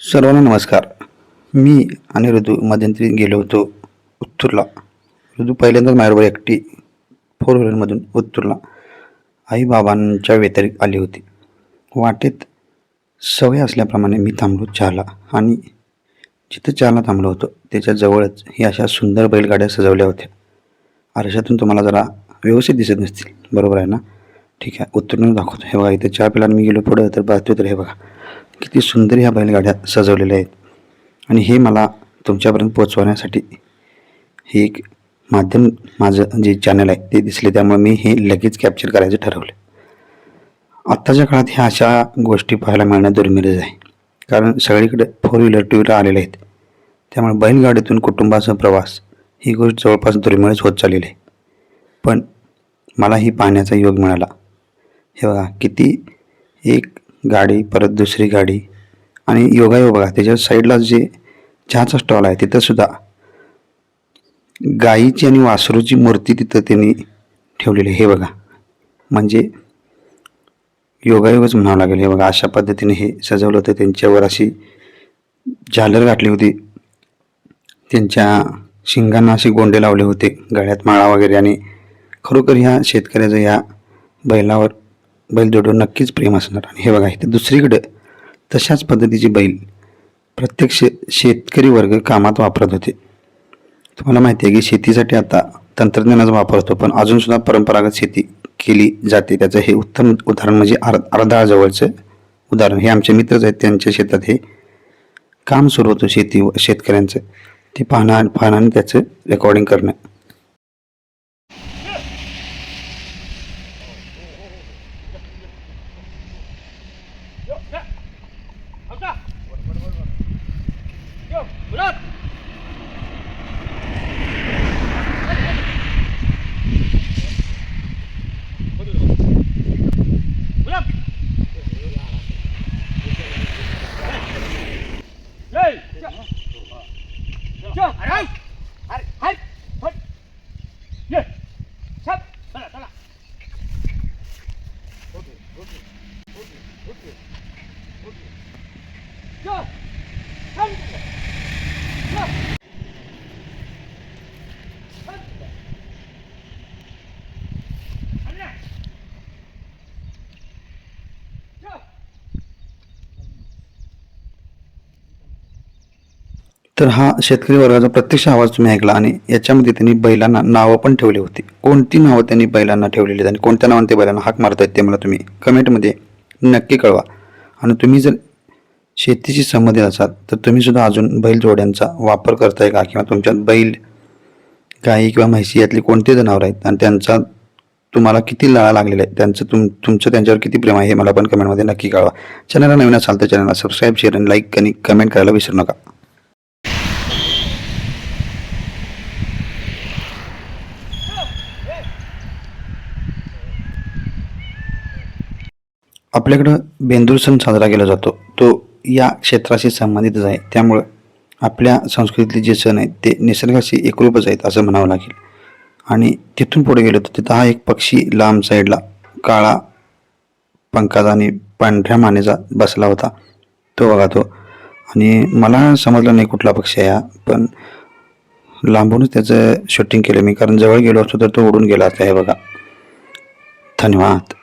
सर्वांना नमस्कार. मी आणि ऋतू मध्यंतरी गेलो होतो उत्तूरला. ऋतू पहिल्यांदाच माझ्याबरोबर एकटी फोर व्हीलरमधून उत्तूरला. आईबाबांच्या व्यतिरिक्त आली होती. वाटेत सवय असल्याप्रमाणे मी थांबलो चहाला आणि जिथं चहाला थांबलो होतो त्याच्याजवळच ही अशा सुंदर बैलगाड्या सजवल्या होत्या. आरशातून तुम्हाला जरा व्यवस्थित दिसत नसतील. बरोबर आहे ना? ठीक आहे उत्तरून दाखवतो. हे बघा इथे चहा पिला मी गेलो पुढं तर पाहतो तर हे बघा. किती सुंदर ह्या बैलगाड्या सजवलेल्या आहेत. आणि हे मला तुमच्यापर्यंत पोचवण्यासाठी हे एक माध्यम माझं जे चॅनल आहे ते दिसले. त्यामुळे मी हे लगेच कॅप्चर करायचं ठरवलं. आत्ताच्या काळात ह्या अशा गोष्टी पाहायला मिळणं दुर्मिळच आहे. कारण सगळीकडे फोर व्हीलर टू व्हीलर आलेले आहेत. त्यामुळे बैलगाडीतून कुटुंबाचा प्रवास ही गोष्ट जवळपास दुर्मिळच होत चाललेली आहे. पण मला ही पाहण्याचा योग मिळाला. हे बघा किती एक गाडी परत दुसरी गाडी आणि योगायोग बघा त्याच्या साईडला जे चहाचा स्टॉल आहे तिथंसुद्धा गाईची आणि वासरूची मूर्ती तिथं त्यांनी ठेवलेली हे बघा. म्हणजे योगायोगच म्हणावं लागेल. हे बघा अशा पद्धतीने हे सजवलं होतं. त्यांच्यावर अशी झालर घातली होती. त्यांच्या शिंगांना असे गोंडे लावले होते. गळ्यात माळा वगैरे आणि खरोखर ह्या शेतकऱ्याचं ह्या बैलावर बैलजोडवर नक्कीच प्रेम असणार. आणि हे बघा इथे दुसरीकडं तशाच पद्धतीची बैल प्रत्येक शे शेतकरी वर्ग कामात वापरत होते. तुम्हाला माहिती आहे की शेतीसाठी आता तंत्रज्ञानाचा वापर होतो पण अजूनसुद्धा परंपरागत शेती केली जाते. त्याचं हे उत्तम उदाहरण म्हणजे आर अर्धाजवळचं उदाहरण. हे आमचे मित्रच आहेत त्यांच्या शेतात हे काम सुरू होतं शेती शेतकऱ्यांचं. ते पाहणं पाहणं आणि त्याचं रेकॉर्डिंग करणं. तर हा शेतकरी वर्गाचा प्रत्यक्ष आवाज तुम्ही ऐकला आणि याच्यामध्ये त्यांनी बैलांना नावं पण ठेवली होती. कोणती नावं त्यांनी बैलांना ठेवलेली आहेत आणि कोणत्या नावाने ते बैलांना हाक मारत आहेत ते मला तुम्ही कमेंटमध्ये नक्की कळवा. आणि तुम्ही जर शेतीशी संबंधित असाल तर तुम्हीसुद्धा अजून बैल जोड्यांचा वापर करताय का? किंवा तुमच्यात बैल गाई किंवा म्हैशी यातली कोणते जनावर आहेत? आणि त्यांचा तुम्हाला किती लळा लागलेला आहे? त्यांचं तुम तुमचं त्यांच्यावर किती प्रेम आहे हे मला पण कमेंटमध्ये नक्की कळवा. चॅनलला नवीन असाल तर चॅनलला सबस्क्राईब शेअर आणि लाईक आणि कमेंट करायला विसरू नका. आपल्याकडं बेंदूर सण साजरा केला जातो. तो या क्षेत्राशी संबंधितच आहे. त्यामुळं आपल्या संस्कृतीतले जे सण आहेत ते निसर्गाशी एकरूपच आहेत असं म्हणावं लागेल. आणि तिथून पुढे गेलो तर तिथं हा एक पक्षी लांब साईडला काळा पंखाचा आणि पांढऱ्या मानेचा बसला होता. तो बघा तो. आणि मला समजलं नाही कुठला पक्षी आहे हा पण लांबूनच त्याचं शूटिंग केलं मी. कारण जवळ गेलो असतो तर तो उडून गेला असता. हे बघा. धन्यवाद.